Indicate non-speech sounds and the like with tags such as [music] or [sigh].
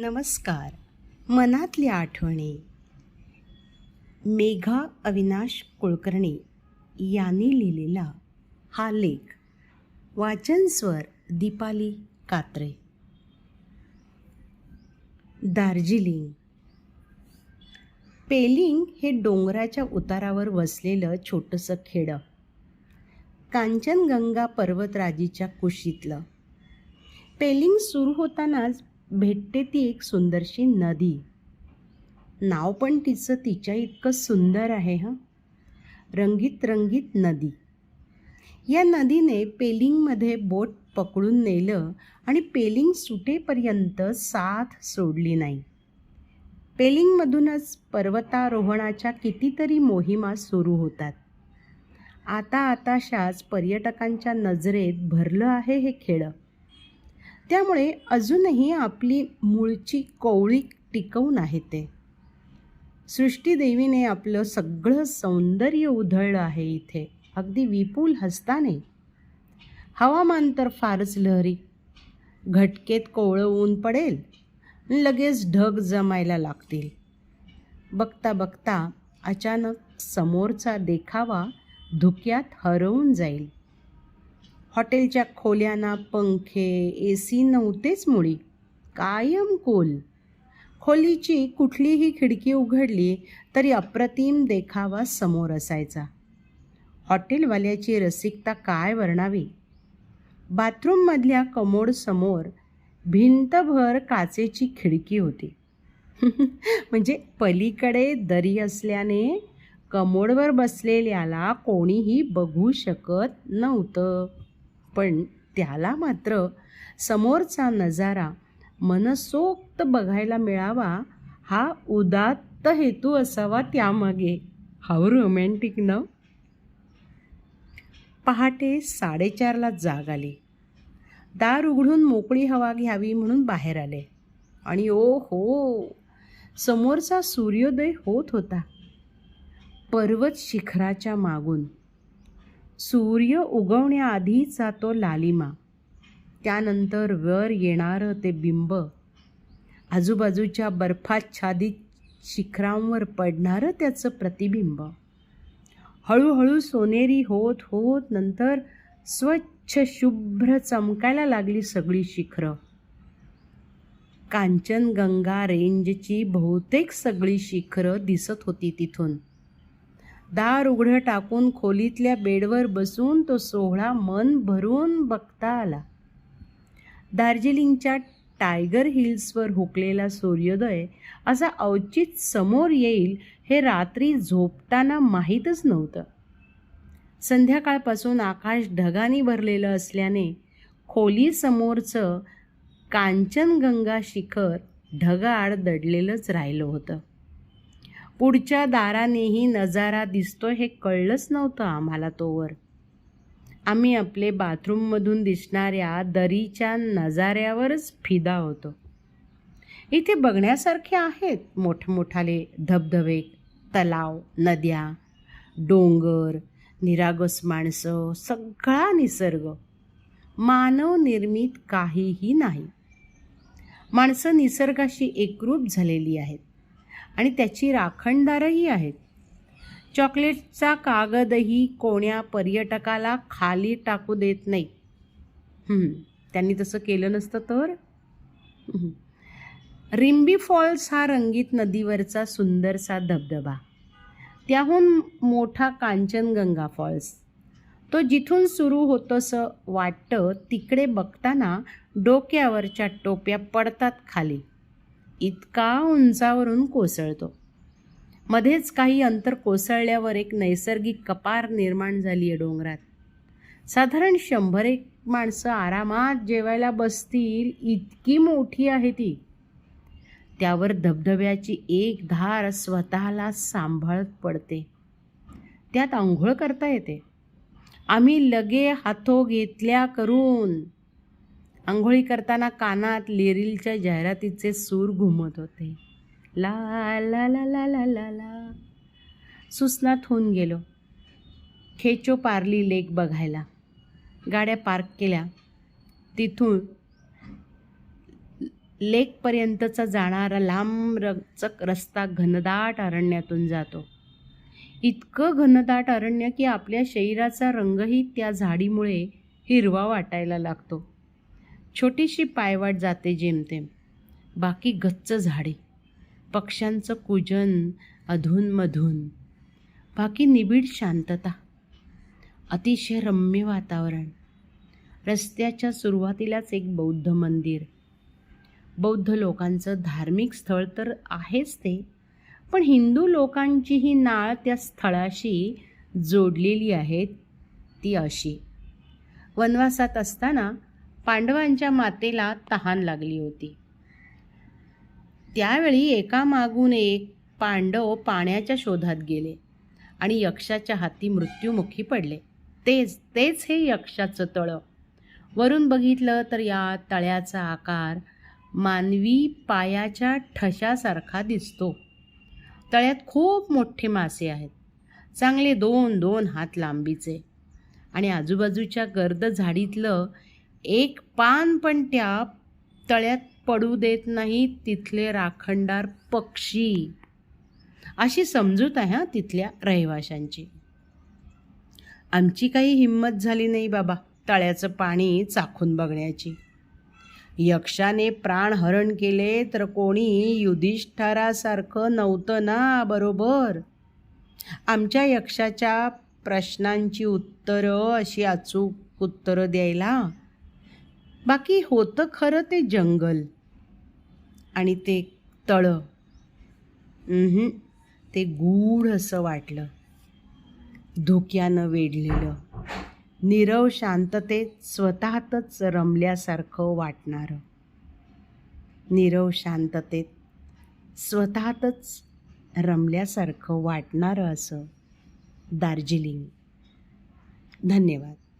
नमस्कार. मनातल्या आठवणी. मेघा अविनाश कुलकर्णी यांनी लिहिलेला हा लेख वाचनस्वर दीपाली कात्रे. दार्जिलिंग. पेलिंग हे डोंगराच्या उतारावर वसलेलं छोटंसं खेडं. कांचनगंगा पर्वतराजीच्या कुशीतलं. पेलिंग सुरू होतानाच भेटते ती एक सुंदरशी नदी. नाव पण तिचं तिच्या इतकं सुंदर आहे हं? रंगीत रंगीत नदी. या नदीने पेलिंगमध्ये बोट पकडून नेलं आणि पेलिंग सुटेपर्यंत साथ सोडली नाही. पेलिंगमधूनच पर्वतारोहणाच्या कितीतरी मोहिमा सुरू होतात. आता आताशाच पर्यटकांच्या नजरेत भरलं आहे हे खेळं. त्यामुळे अजूनही आपली मूळची कोवळी टिकवून आहे ते. सृष्टीदेवीने आपलं सगळं सौंदर्य उधळलं आहे इथे. अगदी विपुल हस्ताने. हवामान तर फारच लहरी. घटकेत कोवळं ऊन पडेल. लगेच ढग जमायला लागतील. बघता बघता अचानक समोरचा देखावा धुक्यात हरवून जाईल. हॉटेलच्या खोल्यांना पंखे ए सी नव्हतेच मुळी. कायम कोल खोलीची कुठलीही खिडकी उघडली तरी अप्रतिम देखावा समोर असायचा. हॉटेलवाल्याची रसिकता काय वर्णावी? बाथरूममधल्या कमोडसमोर भिंतभर काचेची खिडकी होती. [laughs] म्हणजे पलीकडे दरी असल्याने कमोडवर बसलेल्याला कोणीही बघू शकत नव्हतं. पण त्याला मात्र समोरचा नजारा मनसोक्त बघायला मिळावा हा उदात्त हेतू असावा त्यामागे. हाव रोमॅन्टिक न? पहाटे साडेचारला जाग आली. दार उघडून मोकळी हवा घ्यावी म्हणून बाहेर आले. आणि ओ हो समोरचा सूर्योदय होत होता. पर्वत शिखराच्या मागून सूर्य उगवण्याआधीचा तो लालिमा. त्यानंतर वर येणारं ते बिंब. आजूबाजूच्या बर्फाच्छादित शिखरांवर पडणारं त्याचं प्रतिबिंब. हळूहळू सोनेरी होत होत नंतर स्वच्छ शुभ्र चमकायला लागली सगळी शिखरं. कांचनगंगा रेंजची बहुतेक सगळी शिखरं दिसत होती तिथून. दार उघडं टाकून खोलीतल्या बेडवर बसून तो सोहळा मन भरून बघता आला. दार्जिलिंगच्या टायगर हिल्सवर हुकलेला सूर्योदय असा औचित समोर येईल हे रात्री झोपताना माहीतच नव्हतं. संध्याकाळपासून आकाश ढगांनी भरलेलं असल्याने खोलीसमोरचं कांचनगंगा शिखर ढगाआड दडलेलंच राहिलं होतं. पुढच्या दारानेही नजारा दिसतो हे कळलंच नव्हतं आम्हाला तोवर आम्ही आपले बाथरूममधून दिसणाऱ्या दरीच्या नजाऱ्यावरच फिदा होतो. इथे बघण्यासारखे आहेत मोठमोठाले धबधबे तलाव नद्या डोंगर निरागस माणसं सगळा निसर्ग. मानव निर्मित काहीही नाही. माणसं निसर्गाशी एकरूप झालेली आहेत. आणि त्याची राखणदारही आहेत. चॉकलेटचा कागदही कोण्या पर्यटकाला खाली टाकू देत नाही. त्यांनी तसं केलं नसतं तर? रिंबी फॉल्स हा रंगीत नदीवरचा सुंदरसा धबधबा. त्याहून मोठा कांचनगंगा फॉल्स. तो जिथून सुरू होतंसं वाटतं तिकडे बघताना डोक्यावरच्या टोप्या पडतात खाली. इतका उंचावरून कोसळतो. मध्येच काही अंतर कोसळल्यावर एक नैसर्गिक कपार निर्माण झाली आहे डोंगरात. साधारण शंभर एक माणसं आरामात जेवायला बसतील इतकी मोठी आहे ती. त्यावर धबधब्याची एक धार स्वतःला सांभाळत पडते. त्यात आंघोळ करता येते. आम्ही लगे हातो घेतल्या करून आंघोळी करताना कानात लेरिलच्या जाहिरातीचे सूर घुमत होते. ला ला ला ला ला ला ला. होऊन गेलो. खेचो पारली लेक बघायला. गाड्या पार्क केल्या. तिथून लेकपर्यंतचा जाणारा लांब रचक रस्ता घनदाट अरण्यातून जातो. इतकं घनदाट अरण्य की आपल्या शरीराचा रंगही त्या झाडीमुळे हिरवा वाटायला लागतो. छोटीशी पायवाट जाते जेमतेम. बाकी गच्च झाडे. पक्ष्यांचं कुजन अधूनमधून. बाकी निबिड शांतता. अतिशय रम्य वातावरण. रस्त्याच्या सुरुवातीलाच एक बौद्ध मंदिर. बौद्ध लोकांचं धार्मिक स्थळ तर आहेच ते पण हिंदू लोकांची ही नाळ त्या स्थळाशी जोडलेली आहे ती अशी. वनवासात असताना पांडवांच्या मातेला तहान लागली होती. त्यावेळी एकामागून एक पांडव पाण्याच्या शोधात गेले आणि यक्षाच्या हाती मृत्युमुखी पडले. तेच तेच हे यक्षाचं तळं. वरून बघितलं तर या तळ्याचा आकार मानवी पायाच्या ठशासारखा दिसतो. तळ्यात खूप मोठे मासे आहेत. चांगले दोन दोन हात लांबीचे. आणि आजूबाजूच्या गर्द झाडीतलं एक पान पण त्या तळ्यात पडू देत नाही तिथले राखणदार पक्षी. अशी समजूत आहे हां तिथल्या रहिवाशांची. आमची काही हिंमत झाली नाही बाबा तळ्याचं पाणी चाखून बघण्याची. यक्षाने प्राणहरण केले तर कोणी युधिष्ठारासारखं नव्हतं ना बरोबर? आमच्या यक्षाच्या प्रश्नांची उत्तरं अशी अचूक उत्तरं द्यायला बाकी होतं खरं ते जंगल. आणि ते तळं. ते गूढ असं वाटलं. धुक्यानं वेढलेलं. नीरव शांततेत स्वतःतच रमल्यासारखं वाटणारं. नीरव शांततेत स्वतःतच रमल्यासारखं वाटणारं असं दार्जिलिंग. धन्यवाद.